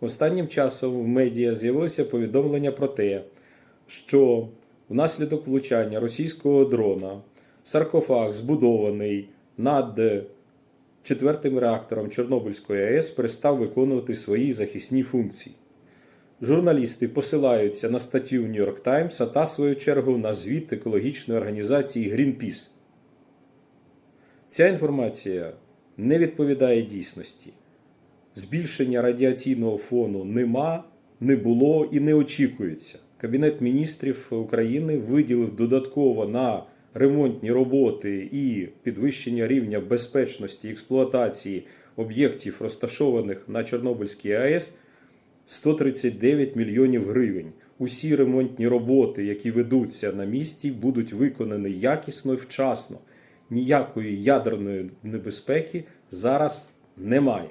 Останнім часом в медіа з'явилося повідомлення про те, що внаслідок влучання російського дрона саркофаг, збудований над четвертим реактором Чорнобильської АЕС, перестав виконувати свої захисні функції. Журналісти посилаються на статтю York Times, а та, в свою чергу, на звіт екологічної організації Greenpeace. Ця інформація не відповідає дійсності. Збільшення радіаційного фону нема, не було і не очікується. Кабінет міністрів України виділив додатково на ремонтні роботи і підвищення рівня безпечності експлуатації об'єктів, розташованих на Чорнобильській АЕС, 139 мільйонів гривень. Усі ремонтні роботи, які ведуться на місці, будуть виконані якісно і вчасно. Ніякої ядерної небезпеки зараз немає.